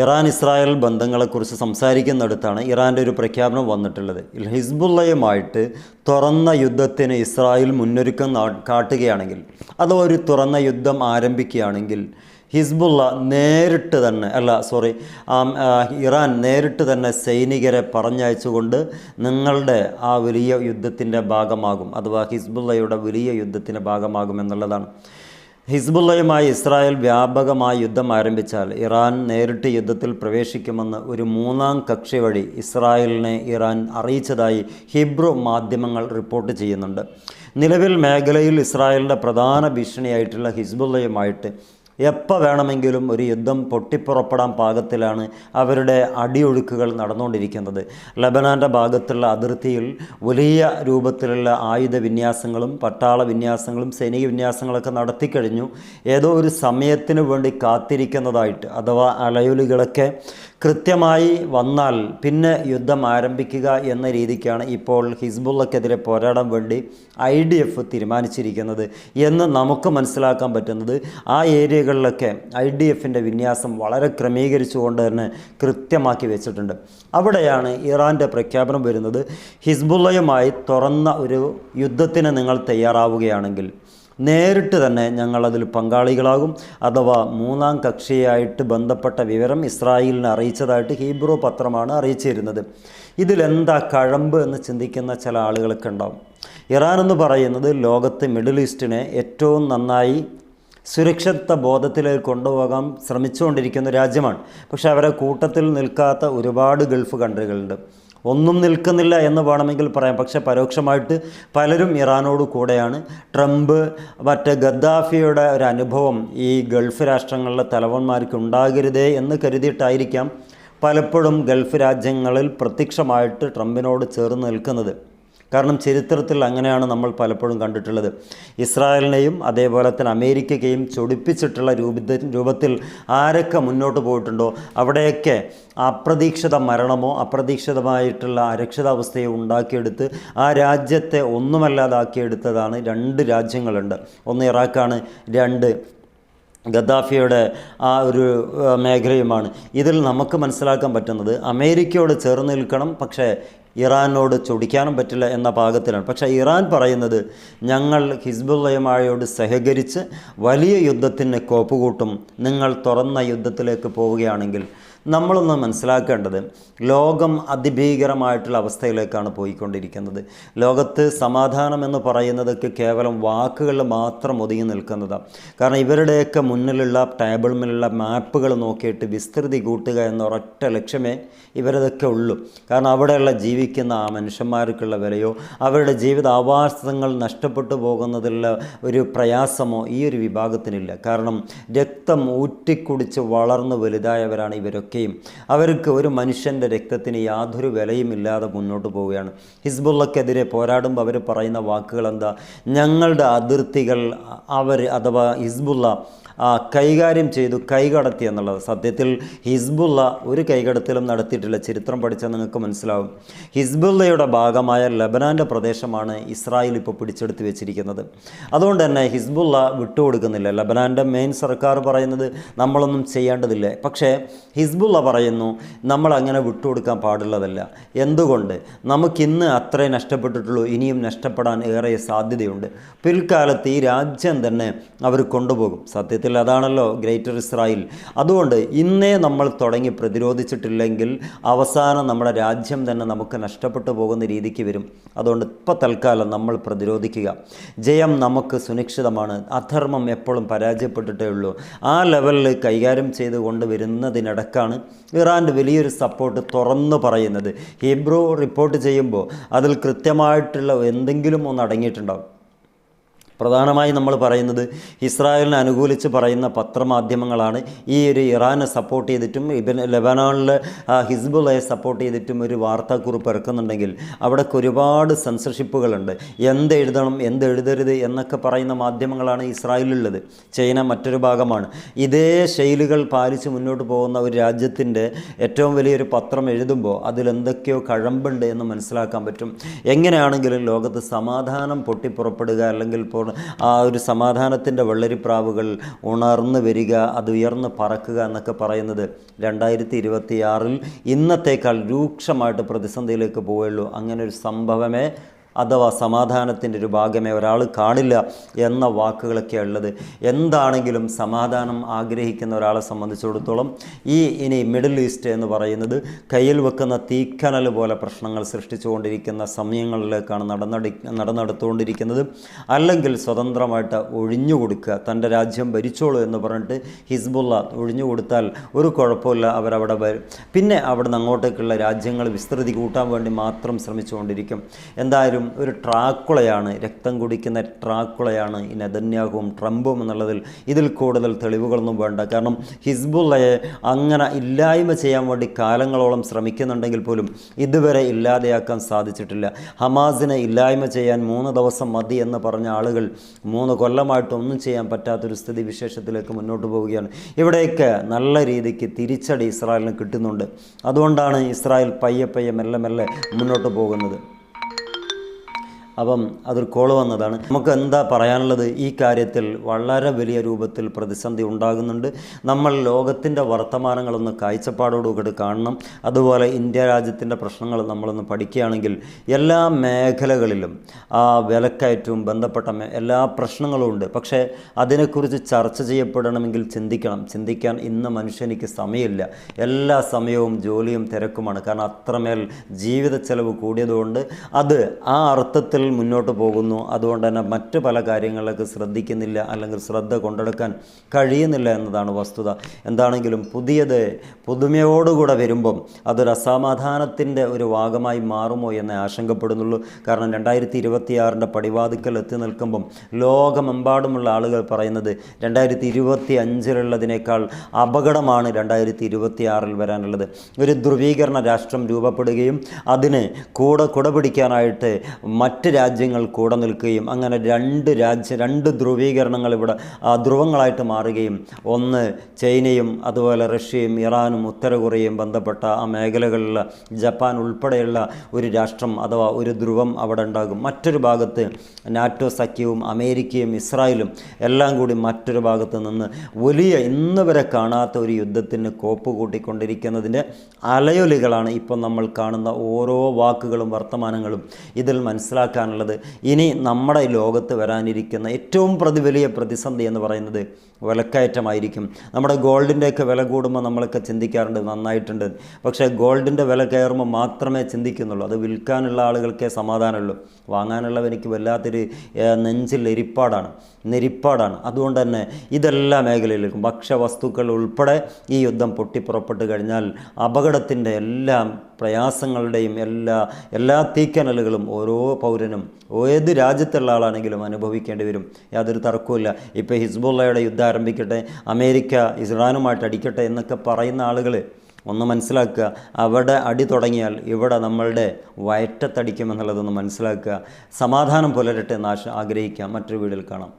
Iran Israel ബന്ധങ്ങളെക്കുറിച്ച് സംസാരിക്കുന്നിടത്താണ് ഇറാന്റെ ഒരു പ്രഖ്യാപനം വന്നിട്ടുള്ളത്. ഹിസ്ബുള്ളയുമായിട്ട് തുറന്ന യുദ്ധത്തിന് ഇസ്രായേൽ മുന്നൊരുക്കം കാട്ടുകയാണെങ്കിൽ അഥവാ ഒരു തുറന്ന യുദ്ധം ആരംഭിക്കുകയാണെങ്കിൽ ഹിസ്ബുള്ള നേരിട്ട് തന്നെ അല്ല സോറി ഇറാൻ നേരിട്ട് തന്നെ സൈനികരെ പറഞ്ഞയച്ചുകൊണ്ട് നിങ്ങളുടെ ആ വലിയ യുദ്ധത്തിന്റെ ഭാഗമാകും അഥവാ ഹിസ്ബുള്ളയുടെ വലിയ യുദ്ധത്തിന്റെ ഭാഗമാകും എന്നുള്ളതാണ്. ഹിസ്ബുള്ളയുമായി ഇസ്രായേൽ വ്യാപകമായി യുദ്ധം ആരംഭിച്ചാൽ ഇറാൻ നേരിട്ട് യുദ്ധത്തിൽ പ്രവേശിക്കുമെന്ന് ഒരു മൂന്നാം കക്ഷി വഴി ഇസ്രായേലിനെ ഇറാൻ അറിയിച്ചതായി ഹിബ്രു മാധ്യമങ്ങൾ റിപ്പോർട്ട് ചെയ്യുന്നുണ്ട്. നിലവിൽ മേഖലയിൽ ഇസ്രായേലിന്റെ പ്രധാന ഭീഷണിയായിട്ടുള്ള ഹിസ്ബുള്ളയുമായിട്ട് എപ്പോൾ വേണമെങ്കിലും ഒരു യുദ്ധം പൊട്ടിപ്പുറപ്പെടാൻ പാകത്തിലാണ് അവരുടെ അടിയൊഴുക്കുകൾ നടന്നുകൊണ്ടിരിക്കുന്നത്. ലബനാന്റെ ഭാഗത്തുള്ള അതിർത്തിയിൽ വലിയ രൂപത്തിലുള്ള ആയുധ വിന്യാസങ്ങളും പട്ടാള വിന്യാസങ്ങളും സൈനിക വിന്യാസങ്ങളൊക്കെ നടത്തിക്കഴിഞ്ഞു. ഏതോ ഒരു സമയത്തിന് വേണ്ടി കാത്തിരിക്കുന്നതായിട്ട് അഥവാ അലയൊലികളൊക്കെ കൃത്യമായി വന്നാൽ പിന്നെ യുദ്ധം ആരംഭിക്കുക എന്ന രീതിക്കാണ് ഇപ്പോൾ ഹിസ്ബുള്ളക്കെതിരെ പോരാടാൻ വേണ്ടി ഐ ഡി എഫ് തീരുമാനിച്ചിരിക്കുന്നത് എന്ന് നമുക്ക് മനസ്സിലാക്കാൻ പറ്റുന്നത്. ആ ഏരിയകളിലൊക്കെ ഐ ഡി എഫിന്റെ വിന്യാസം വളരെ ക്രമീകരിച്ചുകൊണ്ട് തന്നെ കൃത്യമാക്കി വെച്ചിട്ടുണ്ട്. അവിടെയാണ് ഇറാന്റെ പ്രഖ്യാപനം വരുന്നത്. ഹിസ്ബുള്ളയുമായി തുറന്ന ഒരു യുദ്ധത്തിന് നിങ്ങൾ തയ്യാറാവുകയാണെങ്കിൽ നേരിട്ട് തന്നെ ഞങ്ങളതിൽ പങ്കാളികളാകും. അഥവാ മൂന്നാം കക്ഷിയായിട്ട് ബന്ധപ്പെട്ട വിവരം ഇസ്രായേലിനെ അറിയിച്ചതായിട്ട് ഹീബ്രോ പത്രമാണ് അറിയിച്ചിരുന്നത്. ഇതിലെന്താ കഴമ്പ് എന്ന് ചിന്തിക്കുന്ന ചില ആളുകളൊക്കെ ഉണ്ടാവും. ഇറാൻ എന്ന് പറയുന്നത് ലോകത്ത് മിഡിൽ ഈസ്റ്റിനെ ഏറ്റവും നന്നായി സുരക്ഷിത ബോധത്തിലേക്ക് കൊണ്ടുപോകാൻ ശ്രമിച്ചുകൊണ്ടിരിക്കുന്ന രാജ്യമാണ്. പക്ഷേ അവരെ കൂട്ടത്തിൽ നിൽക്കാത്ത ഒരുപാട് ഗൾഫ് കൺട്രികളുണ്ട്. ഒന്നും നിൽക്കുന്നില്ല എന്ന് വേണമെങ്കിൽ പറയാം. പക്ഷേ പരോക്ഷമായിട്ട് പലരും ഇറാനോട് കൂടെയാണ്. ട്രംപ് മറ്റേ ഗദ്ദാഫിയുടെ ഒരു അനുഭവം ഈ ഗൾഫ് രാഷ്ട്രങ്ങളിലെ തലവന്മാർക്ക് ഉണ്ടാകരുതേ എന്ന് കരുതിയിട്ടായിരിക്കാം പലപ്പോഴും ഗൾഫ് രാജ്യങ്ങളിൽ പ്രത്യക്ഷമായിട്ട് ട്രംപിനോട് ചേർന്ന് നിൽക്കുന്നത്. കാരണം ചരിത്രത്തിൽ അങ്ങനെയാണ് നമ്മൾ പലപ്പോഴും കണ്ടിട്ടുള്ളത്. ഇസ്രായേലിനെയും അതേപോലെ തന്നെ അമേരിക്കയെയും ചൊടിപ്പിച്ചിട്ടുള്ള രൂപ രൂപത്തിൽ ആരൊക്കെ മുന്നോട്ട് പോയിട്ടുണ്ടോ? അവിടെയൊക്കെ അപ്രതീക്ഷിത മരണമോ അപ്രതീക്ഷിതമായിട്ടുള്ള അരക്ഷിതാവസ്ഥയോ ഉണ്ടാക്കിയെടുത്ത് ആ രാജ്യത്തെ ഒന്നുമല്ലാതാക്കിയെടുത്തതാണ് രണ്ട് രാജ്യങ്ങളുണ്ട്. ഒന്ന് ഇറാഖാണ് രണ്ട് ഗദ്ദാഫിയുടെ ആ ഒരു മേഖലയുമാണ്. ഇതിൽ നമുക്ക് മനസ്സിലാക്കാൻ പറ്റുന്നത് അമേരിക്കയോട് ചേർന്ന് നിൽക്കണം പക്ഷേ ഇറാനോട് ചൊടിക്കാനും പറ്റില്ല എന്ന പാകത്തിലാണ്. പക്ഷേ ഇറാൻ പറയുന്നത് ഞങ്ങൾ ഹിസ്ബുള്ളയുമായോട് സഹകരിച്ച് വലിയ യുദ്ധത്തിന് കോപ്പുകൂട്ടും. നിങ്ങൾ തുറന്ന യുദ്ധത്തിലേക്ക് പോവുകയാണെങ്കിൽ നമ്മളൊന്ന് മനസ്സിലാക്കേണ്ടത് ലോകം അതിഭീകരമായിട്ടുള്ള അവസ്ഥയിലേക്കാണ് പോയിക്കൊണ്ടിരിക്കുന്നത്. ലോകത്ത് സമാധാനം എന്ന് പറയുന്നതൊക്കെ കേവലം വാക്കുകളിൽ മാത്രം ഒതുങ്ങി നിൽക്കുന്നതാണ് കാരണം ഇവരുടെയൊക്കെ മുന്നിലുള്ള ടേബിളിലുള്ള മാപ്പുകൾ നോക്കിയിട്ട് വിസ്തൃതി കൂട്ടുക എന്ന ഒരൊറ്റ ലക്ഷ്യമേ ഇവരതൊക്കെ ഉള്ളൂ. കാരണം അവിടെയുള്ള ജീവിക്കുന്ന ആ മനുഷ്യന്മാർക്കുള്ള വിലയോ അവരുടെ ജീവിത ആവാസങ്ങൾ നഷ്ടപ്പെട്ടു പോകുന്നതിലുള്ള ഒരു പ്രയാസമോ ഈ ഒരു വിഭാഗത്തിനില്ല. കാരണം രക്തം ഊറ്റിക്കുടിച്ച് വളർന്ന് വലുതായവരാണ് ഇവരൊക്കെയും അവർക്ക് ഒരു മനുഷ്യന്റെ രക്തത്തിന് യാതൊരു വിലയും ഇല്ലാതെ മുന്നോട്ട് പോവുകയാണ്. ഹിസ്ബുള്ളക്കെതിരെ പോരാടുമ്പോൾ അവർ പറയുന്ന വാക്കുകൾ എന്താ ഞങ്ങളുടെ അതിർത്തികൾ അവർ അഥവാ ഹിസ്ബുള്ള കൈകാര്യം ചെയ്തു കൈകടത്തി എന്നുള്ളത്. സത്യത്തിൽ ഹിസ്ബുള്ള ഒരു കൈകടത്തലും നടത്തിയിട്ടില്ല. ചരിത്രം പഠിച്ചാൽ നിങ്ങൾക്ക് മനസ്സിലാവും. ഹിസ്ബുള്ളയുടെ ഭാഗമായ ലബനാന്റെ പ്രദേശമാണ് ഇസ്രായേൽ ഇപ്പോൾ പിടിച്ചെടുത്ത് വെച്ചിരിക്കുന്നത്. അതുകൊണ്ട് തന്നെ ഹിസ്ബുള്ള വിട്ടുകൊടുക്കുന്നില്ല. ലബനാന്റെ മെയിൻ സർക്കാർ പറയുന്നത് നമ്മളൊന്നും ചെയ്യേണ്ടതില്ല. പക്ഷേ ഹിസ്ബുള്ള പറയുന്നു നമ്മൾ അങ്ങനെ വിട്ടുകൊടുക്കാൻ പാടുള്ളതല്ല. എന്തുകൊണ്ട്? നമുക്കിന്ന് അത്രേ നഷ്ടപ്പെട്ടിട്ടുള്ളൂ. ഇനിയും നഷ്ടപ്പെടാൻ ഏറെ സാധ്യതയുണ്ട്. പിൽക്കാലത്ത് ഈ രാജ്യം തന്നെ അവർ കൊണ്ടുപോകും. സത്യത്തിൽ അതാണല്ലോ ഗ്രേറ്റർ ഇസ്രായേൽ. അതുകൊണ്ട് ഇന്നേ നമ്മൾ തുടങ്ങി പ്രതിരോധിച്ചിട്ടില്ലെങ്കിൽ അവസാനം നമ്മുടെ രാജ്യം തന്നെ നമുക്ക് നഷ്ടപ്പെട്ടു പോകുന്ന രീതിക്ക് വരും. അതുകൊണ്ട് ഇപ്പോൾ തൽക്കാലം നമ്മൾ പ്രതിരോധിക്കുക. ജയം നമുക്ക് സുനിശ്ചിതമാണ്. അധർമ്മം എപ്പോഴും പരാജയപ്പെട്ടിട്ടേ ഉള്ളൂ. ആ ലെവലിൽ കൈകാര്യം ചെയ്ത് കൊണ്ടുവരുന്നതിനിടക്കാണ് ഇറാന്റെ വലിയൊരു സപ്പോർട്ട് തുറന്നു പറയുന്നത്. ഹീബ്രോ റിപ്പോർട്ട് ചെയ്യുമ്പോൾ അതിൽ കൃത്യമായിട്ടുള്ള എന്തെങ്കിലും ഒന്ന് അടങ്ങിയിട്ടുണ്ടാവും. പ്രധാനമായി നമ്മൾ പറയുന്നത് ഇസ്രായേലിനെ അനുകൂലിച്ച് പറയുന്ന പത്രമാധ്യമങ്ങളാണ്. ഈ ഒരു ഇറാനെ സപ്പോർട്ട് ചെയ്തിട്ടും ഇബൻ ലെബനോണിലെ ഹിസ്ബുള്ളയെ സപ്പോർട്ട് ചെയ്തിട്ടും ഒരു വാർത്താക്കുറിപ്പ് ഇറക്കുന്നുണ്ടെങ്കിൽ അവിടേക്ക് ഒരുപാട് സെൻസർഷിപ്പുകളുണ്ട് എന്ത് എഴുതണം എന്ത് എഴുതരുത് എന്നൊക്കെ പറയുന്ന മാധ്യമങ്ങളാണ് ഇസ്രായേലിലുള്ളത്. ചൈന മറ്റൊരു ഭാഗമാണ്. ഇതേ ശൈലികൾ പാലിച്ച് മുന്നോട്ട് പോകുന്ന ഒരു രാജ്യത്തിന്റെ ഏറ്റവും വലിയൊരു പത്രം എഴുതുമ്പോൾ അതിലെന്തൊക്കെയോ കഴമ്പുണ്ട് എന്ന് മനസ്സിലാക്കാൻ പറ്റും. എങ്ങനെയാണെങ്കിലും ലോകത്ത് സമാധാനം പൊട്ടിപ്പുറപ്പെടുക അല്ലെങ്കിൽ ആ ഒരു സമാധാനത്തിന്റെ വെള്ളരിപ്രാവുകൾ ഉണർന്നു വരിക അത് ഉയർന്ന് പറക്കുക എന്നൊക്കെ പറയുന്നത് രണ്ടായിരത്തി ഇരുപത്തിയാറിൽ ഇന്നത്തേക്കാൾ രൂക്ഷമായിട്ട് പ്രതിസന്ധിയിലേക്ക് പോവുകയുള്ളൂ. അങ്ങനെ ഒരു സംഭവമേ അഥവാ സമാധാനത്തിന്റെ ഒരു ഭാഗമേ ഒരാൾ കാണില്ല എന്ന വാക്കുകളൊക്കെ ഉള്ളത്. എന്താണെങ്കിലും സമാധാനം ആഗ്രഹിക്കുന്ന ഒരാളെ സംബന്ധിച്ചിടത്തോളം ഈ ഇനി മിഡിൽ ഈസ്റ്റ് എന്ന് പറയുന്നത് കയ്യിൽ വെക്കുന്ന തീക്കനൽ പോലെ പ്രശ്നങ്ങൾ സൃഷ്ടിച്ചുകൊണ്ടിരിക്കുന്ന സമയങ്ങളിലേക്കാണ് നടന്നടി നടന്നെടുത്തുകൊണ്ടിരിക്കുന്നത്. അല്ലെങ്കിൽ സ്വതന്ത്രമായിട്ട് ഒഴിഞ്ഞു കൊടുക്കുക. തന്റെ രാജ്യം ഭരിച്ചോളൂ എന്ന് പറഞ്ഞിട്ട് ഹിസ്ബുല്ല ഒഴിഞ്ഞു കൊടുത്താൽ ഒരു കുഴപ്പമില്ല അവരവിടെ വരും പിന്നെ അവിടെ നിന്ന് അങ്ങോട്ടേക്കുള്ള രാജ്യങ്ങൾ വിസ്തൃതി കൂട്ടാൻ വേണ്ടി മാത്രം ശ്രമിച്ചുകൊണ്ടിരിക്കും. എന്തായാലും ഒരു ട്രാക്കുളയാണ് രക്തം കുടിക്കുന്ന ട്രാക്കുളയാണ് ഈ നെതന്യാഹുവും ട്രംപും എന്നുള്ളതിൽ ഇതിൽ കൂടുതൽ തെളിവുകളൊന്നും വേണ്ട. കാരണം ഹിസ്ബുള്ളയെ അങ്ങനെ ഇല്ലായ്മ ചെയ്യാൻ വേണ്ടി കാലങ്ങളോളം ശ്രമിക്കുന്നുണ്ടെങ്കിൽ പോലും ഇതുവരെ ഇല്ലാതെയാക്കാൻ സാധിച്ചിട്ടില്ല. ഹമാസിനെ ഇല്ലായ്മ ചെയ്യാൻ മൂന്ന് ദിവസം മതി എന്ന് പറഞ്ഞ ആളുകൾ മൂന്ന് കൊല്ലമായിട്ടൊന്നും ചെയ്യാൻ പറ്റാത്തൊരു സ്ഥിതി വിശേഷത്തിലേക്ക് മുന്നോട്ട് പോവുകയാണ്. ഇവിടെയൊക്കെ നല്ല രീതിക്ക് തിരിച്ചടി ഇസ്രായേലിന് കിട്ടുന്നുണ്ട്. അതുകൊണ്ടാണ് ഇസ്രായേൽ പയ്യെ പയ്യെ മെല്ലെ മെല്ലെ മുന്നോട്ട് പോകുന്നത്. അപ്പം അതൊരു കോൾ വന്നതാണ്. നമുക്ക് എന്താ പറയാനുള്ളത്? ഈ കാര്യത്തിൽ വളരെ വലിയ രൂപത്തിൽ പ്രതിസന്ധി ഉണ്ടാകുന്നുണ്ട്. നമ്മൾ ലോകത്തിന്റെ വർത്തമാനങ്ങളൊന്ന് കാഴ്ചപ്പാടോടുകൂടി കാണണം. അതുപോലെ ഇന്ത്യ രാജ്യത്തിന്റെ പ്രശ്നങ്ങൾ നമ്മളൊന്ന് പഠിക്കുകയാണെങ്കിൽ എല്ലാ മേഖലകളിലും ആ വിലക്കയറ്റവും ബന്ധപ്പെട്ട എല്ലാ പ്രശ്നങ്ങളും ഉണ്ട്. പക്ഷേ അതിനെക്കുറിച്ച് ചർച്ച ചെയ്യപ്പെടണമെങ്കിൽ ചിന്തിക്കണം. ചിന്തിക്കാൻ ഇന്ന് മനുഷ്യനിക്ക് സമയമില്ല. എല്ലാ സമയവും ജോലിയും തിരക്കുമാണ്. കാരണം അത്രമേൽ ജീവിത ചെലവ് കൂടിയതുകൊണ്ട് അത് ആ അർത്ഥത്തിൽ മുന്നോട്ട് പോകുന്നു. അതുകൊണ്ട് തന്നെ മറ്റ് പല കാര്യങ്ങളിലേക്ക് ശ്രദ്ധിക്കുന്നില്ല അല്ലെങ്കിൽ ശ്രദ്ധ കൊണ്ടെടുക്കാൻ കഴിയുന്നില്ല എന്നതാണ് വസ്തുത. എന്താണെങ്കിലും പുതിയത് പുതുമയോടുകൂടെ വരുമ്പം അതൊരു അസമാധാനത്തിന്റെ ഒരു ഭാഗമായി മാറുമോ എന്ന് ആശങ്കപ്പെടുന്നുള്ളൂ. കാരണം രണ്ടായിരത്തി ഇരുപത്തിയാറിന്റെ പടിവാതിക്കൽ എത്തി നിൽക്കുമ്പം ലോകമെമ്പാടുമുള്ള ആളുകൾ പറയുന്നത് രണ്ടായിരത്തി ഇരുപത്തി അഞ്ചിലുള്ളതിനേക്കാൾ അപകടമാണ് രണ്ടായിരത്തി ഇരുപത്തിയാറിൽ വരാനുള്ളത്. ഒരു ധ്രുവീകരണ രാഷ്ട്രം രൂപപ്പെടുകയും അതിന് കൂടെ കുടപിടിക്കാനായിട്ട് മറ്റ് രാജ്യങ്ങൾ കൂടെ നിൽക്കുകയും അങ്ങനെ രണ്ട് രാജ്യ രണ്ട് ധ്രുവീകരണങ്ങൾ ഇവിടെ ധ്രുവങ്ങളായിട്ട് മാറുകയും ഒന്ന് ചൈനയും അതുപോലെ റഷ്യയും ഇറാനും ഉത്തര കൊറിയയും ബന്ധപ്പെട്ട ആ മേഖലകളിൽ ജപ്പാൻ ഉൾപ്പെടെയുള്ള ഒരു രാഷ്ട്രം അഥവാ ഒരു ധ്രുവം അവിടെ ഉണ്ടാകും. മറ്റൊരു ഭാഗത്ത് നാറ്റോ സഖ്യവും അമേരിക്കയും ഇസ്രായേലും എല്ലാം കൂടി മറ്റൊരു ഭാഗത്ത് നിന്ന് വലിയ ഇന്ന് വരെ കാണാത്ത ഒരു യുദ്ധത്തിന് കോപ്പ് കൂട്ടിക്കൊണ്ടിരിക്കുന്നതിന്റെ അലയൊലികളാണ് ഇപ്പം നമ്മൾ കാണുന്ന ഓരോ വാക്കുകളും വർത്തമാനങ്ങളും. ഇതിൽ മനസ്സിലാക്കാനുള്ളത് ഇനി നമ്മുടെ ലോകത്ത് വരാനിരിക്കുന്ന ഏറ്റവും പ്രതി വലിയ പ്രതിസന്ധി എന്ന് പറയുന്നത് വിലക്കയറ്റമായിരിക്കും. നമ്മുടെ ഗോൾഡിന്റെയൊക്കെ വില കൂടുമ്പോൾ നമ്മളൊക്കെ ചിന്തിക്കാറുണ്ട് നന്നായിട്ടുണ്ട്. പക്ഷേ ഗോൾഡിന്റെ വില കയറുമ്പോൾ മാത്രമേ ചിന്തിക്കുന്നുള്ളൂ. അത് വിൽക്കാനുള്ള ആളുകൾക്കേ സമാധാനമുള്ളൂ. വാങ്ങാനുള്ളവനിക്ക് വല്ലാത്തൊരു നെഞ്ചിൽ എരിപ്പാടാണ്. നെരിപ്പാടാണ്. അതുകൊണ്ട് തന്നെ ഇതെല്ലാ മേഖലയിലേക്കും. ഭക്ഷ്യവസ്തുക്കൾ ഉൾപ്പെടെ ഈ യുദ്ധം പൊട്ടിപ്പുറപ്പെട്ട് കഴിഞ്ഞാൽ അപകടത്തിന്റെ എല്ലാ പ്രയാസങ്ങളുടെയും എല്ലാ എല്ലാ തീക്കനലുകളും ഓരോ പൗരനും ഏത് രാജ്യത്തുള്ള ആളാണെങ്കിലും അനുഭവിക്കേണ്ടി വരും യാതൊരു തർക്കവുമില്ല. ഇപ്പോൾ ഹിസ്ബുള്ളയുടെ യുദ്ധം ആരംഭിക്കട്ടെ അമേരിക്ക ഇസ്രാനുമായിട്ട് അടിക്കട്ടെ എന്നൊക്കെ പറയുന്ന ആളുകൾ ഒന്ന് മനസ്സിലാക്കുക. അവിടെ അടി തുടങ്ങിയാൽ ഇവിടെ നമ്മളുടെ വയറ്റത്തടിക്കുമെന്നുള്ളതൊന്ന് മനസ്സിലാക്കുക. സമാധാനം പുലരട്ടെ എന്ന് ആശ ആഗ്രഹിക്കാം. മറ്റൊരു വീഡിയോയിൽ കാണാം.